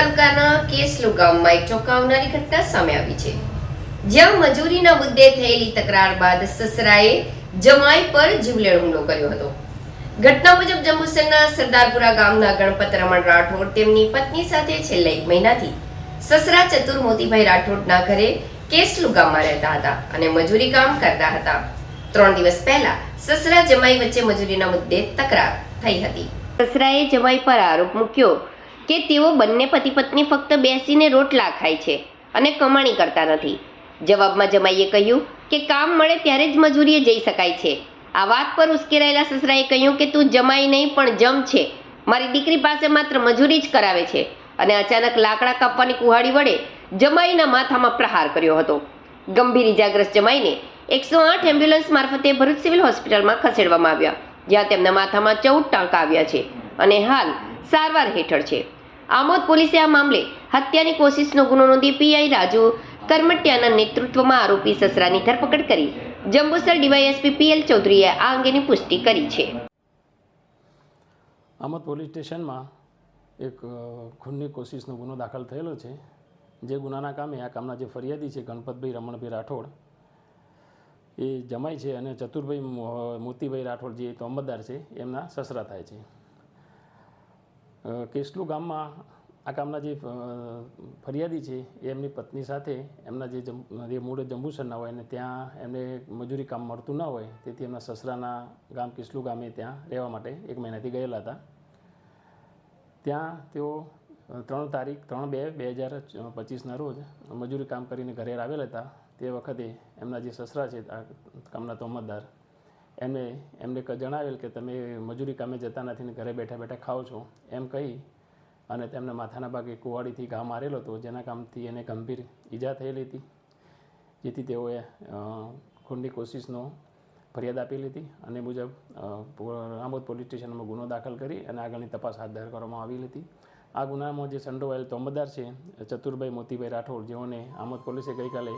તાલુકાના કેસલુ ગામમાં એક ચોંકાવનારી ઘટના સામે આવી છે. જ્યાં મજૂરીના મુદ્દે થયેલી તકરાર બાદ સસરાએ જમાઈ પર જીવલેણ હુમલો કર્યો હતો. ઘટના મુજબ જંબુસરના સરદારપુરા ગામના ગણપત રમણ રાઠોડ તેમની પત્ની સાથે છેલ્લા એક મહિનાથી સસરા ચતુર મોતીભાઈ રાઠોડના ઘરે કેસલુ ગામમાં રહેતા હતા અને મજૂરી કામ કરતા હતા. ત્રણ દિવસ પહેલા સસરા જમાઈ વચ્ચે મજૂરીના મુદ્દે તકરાર થઈ હતી. સસરાએ જમાઈ પર આરોપ મૂક્યો. કે તેઓ બંને પતિ પત્ની ફક્ત બેસીને રોટલા ખાય છે અને કમાણી કરતા નથી. જવાબમાં જમાઈએ કહ્યું કે કામ મળે ત્યારે જ મજૂરીએ જઈ શકાય છે. આ વાત પર ઉશ્કેરાયેલા સસરાએ કહ્યું કે તું જમાઈ નહીં પણ જમ છે. મારી દીકરી પાસે માત્ર મજૂરી જ કરાવે છે અને અચાનક લાકડા કાપવાની કુહાડી વડે જમાઈના માથામાં પ્રહાર કર્યો હતો. ગંભીર ઇજાગ્રસ્ત જમાઈને એકસો આઠ એમ્બ્યુલન્સ મારફતે ભરૂચ સિવિલ હોસ્પિટલમાં ખસેડવામાં આવ્યા, જ્યાં તેમના માથામાં ચૌદ ટાંકા આવ્યા છે અને હાલ સારવાર હેઠળ છે. આમોદ પોલીસે આ મામલે હત્યાની કોશિશનો ગુનો નોંધી પીઆઈ રાજુ કરમટિયાના નેતૃત્વમાં આરોપી સસરાની ધરપકડ કરી. જંબુસર ડીવાયએસપી પીએલ ચૌધરીએ આ અંગેની પુષ્ટિ કરી છે. આમોદ પોલીસ સ્ટેશનમાં એક ખૂનની કોશિશનો ગુનો દાખલ થયેલો છે. જે ગુનાના કામે આ કામના જે ફરિયાદી છે, ગણપતભાઈ રમણભાઈ રાઠોડ, એ જમાય છે અને ચતુરભાઈ મોતીભાઈ રાઠોડ જે તોમતદાર છે, એમના સસરા થાય છે. કેસલુ ગામમાં આ કામના જે ફરિયાદી છે, એ એમની પત્ની સાથે એમના જે જે મૂળ જંબુસરના હોય અને ત્યાં એમને મજૂરી કામ મળતું ન હોય, તેથી એમના સસરાના ગામ કિસલુ ગામે ત્યાં રહેવા માટે એક મહિનાથી ગયેલા હતા. ત્યાં તેઓ ત્રણ તારીખ, ત્રણ બે બે હજાર પચીસના રોજ મજૂરી કામ કરીને ઘરે આવેલા હતા. તે વખતે એમના જે સસરા છે, આ કામના તોમતદાર એમને એમને જણાવેલ કે તમે મજૂરી કામે જતા નથી ને ઘરે બેઠા બેઠા ખાઓ છો, એમ કહી અને તેમને માથાના ભાગે કુવાડીથી ઘા મારેલો હતો, જેના કામથી એને ગંભીર ઈજા થયેલી હતી, જેથી તેઓએ ખૂનની કોશિશનો ફરિયાદ આપેલી હતી અને મુજબ રામોદ પોલીસ સ્ટેશનમાં ગુનો દાખલ કરી અને આગળની તપાસ હાથ ધર કરવામાં આવેલી હતી આ ગુનામાં જે સંડોવાયેલ તોમદાર છે, ચતુરભાઈ મોતીભાઈ રાઠોડ, જેઓને આમોદ પોલીસે ગઈકાલે